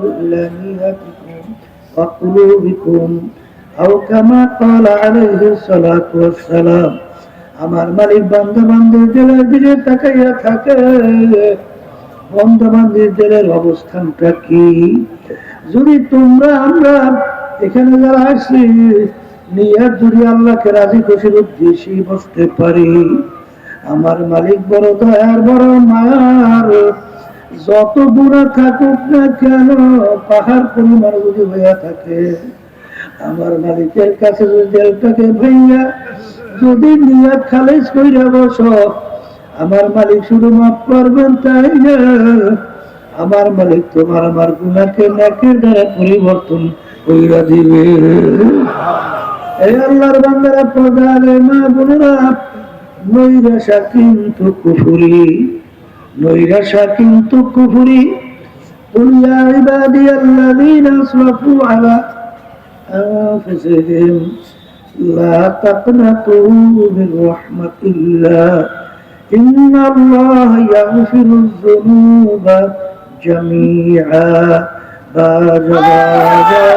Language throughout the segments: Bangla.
إلى نياتكم وقلوبكم أو كما قال عليه الصلاة والسلام আমার মালিক বান্ধব বান্ধব জেলের দিকে তাকাইয়া থাকে বন্ধু বান্ধব জেলের অবস্থানটা কি যদি তোমরা আমরা এখানে যারা আসি নিয়ার যদি আল্লাহকে রাজি খুশির উদ্দেশ্যে বসতে পারি আমার মালিক বড় দয়ার বড় মায়ার যত দূরে থাকুক না কেন, পাহাড় পরিমাণ যদি হইয়া থাকে, আমার মালিকের কাছে যদি জেলটাকে ভাইয়া, যদি নিয়াত খালেজ কইরা বস, আমার মালিক শুধু মাফ করবেন তাই না? আমার মালিক তোমার আমার গুণাকে নাকের দ্বারা পরিবর্তন কইরা দিবে। এই আল্লাহর বান্দারা প্রধানে মা বোনেরা নৈরাশা কিন্তু কুফুরি। নৈরাশা কিন্তু কুফুরি قل يا عبادي الذين اسرفوا على انفسهم لا تقنطوا من رحمة الله إن الله يغفر الذنوب جميعا باجا باجا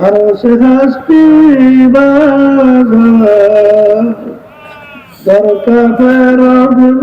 أرس هستي باجا دركا فرد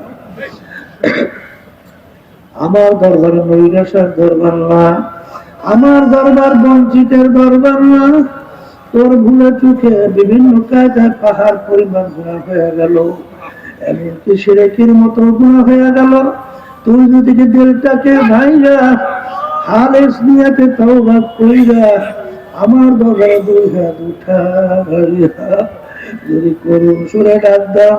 আমার দরবার নৈরাসার দরবার না। আমার দরবার বঞ্চিতের দরবার না। তোর ভুলে চোখে বিভিন্ন কায়দায় পাহাড় পরিমাণ গুণা হয়ে গেল। এমনকি সিরেকির মতো গুণা হয়ে গেল। তুই যদি দিলটাকে ভাইরা হালেস নিয়াতে তওবা কইরা আমার দরবারে দুই হাত উঠা যদি করুন সুরে ডাক দাও,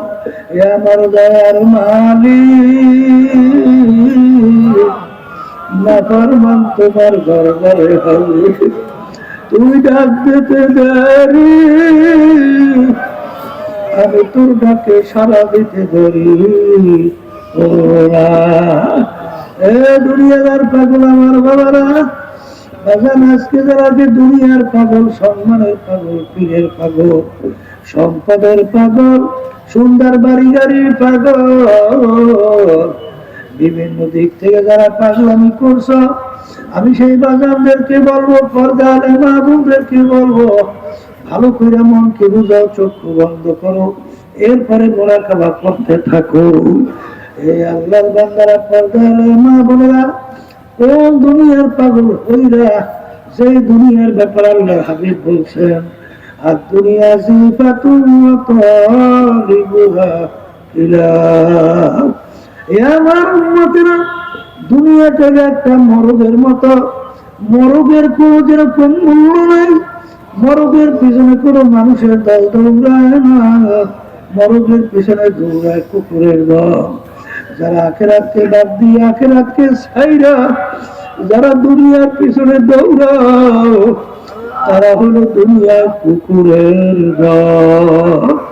এ আমার দয়ার মালিক। না ফরমান তোমার হবে। তুই ডাক দিতে দেরি আমি তোর ডাকে সারা দিতে ওরা এ দুনিয়াদার পাগল আমার বাবারা, বাজান আজকে যারা যে দুনিয়ার পাগল, সম্মানের পাগল, পীরের পাগল, সম্পদের পাগল, সুন্দর বাড়ি গাড়ির পাগল বিভিন্ন দিক থেকে যারা পাগলামি করছ, আমি সেই বাজারদেরকে বলব, পর্দার মাহবুবদেরকে বলব, ভালো করে মনকে বুঝাও, চক্ষু বন্ধ করো, এরপরে মোরা খাবা করতে থাকো। এই আল্লাহর বান্দারা, পর্দার মা বোনেরা কোন দুনিয়ার পাগল হইরা সেই দুনিয়ার ব্যাপার আল্লাহ হাবিব বলছেন, আর দুনিয়া জিফাতুন ওয়া তালিবুহা ইলা এ একটা মতো মরগের কোনো পিছনে কোনো মানুষের দল দৌড়ায় না মরগের পিছনে দৌড়ায় কুকুরের দল। যারা আখেরাতকে বাদ দিয়ে আখেরাতকে ছাইরা যারা দুনিয়ার পিছনে দৌড়াও তারা হলো দুনিয়ার কুকুরের দল।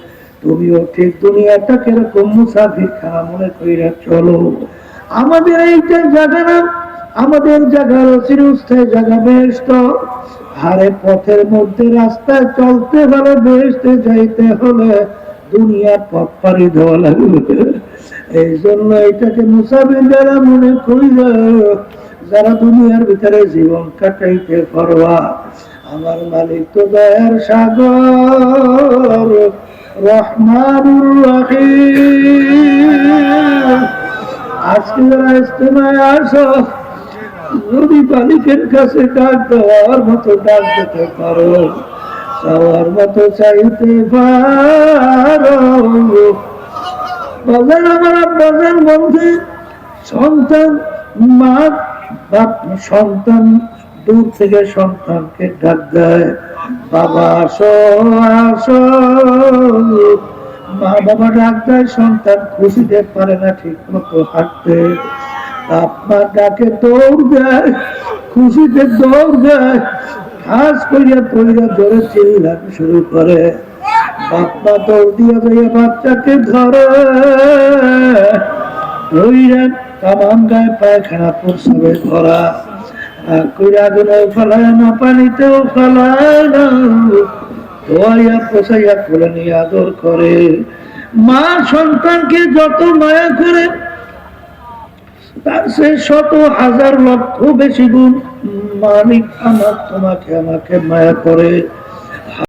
তুমিও ঠিক দুনিয়াটাকে এরকম মুসাফির মনে চলো। আমাদের এইটা না, আমাদের জায়গা হারে পথের মধ্যে রাস্তায় চলতে হলে যাইতে হলে পথ দেওয়া লাগবে। এই জন্য এটাকে মুসাফির যারা মনে করিল যারা দুনিয়ার ভিতরে জীবন কাটাইতে পারবা, আমার মালিক তো দয়ার সাগর। রহমানুর রহিম। আজকে যারা ইস্তেমায় আসো, যদি মালিকের কাছে ডাক দেওয়ার মতো ডাক দিতে পারো। চাওয়ার মতো চাইতে পারো। আমার মধ্যে সন্তান মা সন্তান দূর থেকে সন্তানকে ডাক দেয়। বাবা, আসো আসো। মা বাবা সন্তান খুশিতে পারে না ঠিক মতো হাঁটতে। ডাকে দৌড় দেয় খুশিতে দৌড় দেয়, ঘাস করিয়া পড়িয়া ধরে চিল্লানো শুরু করে। বাপ্পা দৌড় দিয়া যাইয়া বাচ্চাকে ধরে। ধইরা তামাম গায়ে পায়খানা ভরা। আর কইরা আগুনে ফেলায়, না পানিতেও ফেলায় না। ধোয়াইয়া পোষাইয়া কোলে নিয়ে আদর করে। মা সন্তানকে যত মায়া করে, তার সে শত হাজার লক্ষ বেশি গুণ মানিক আমার তোমাকে, আমাকে মায়া করে।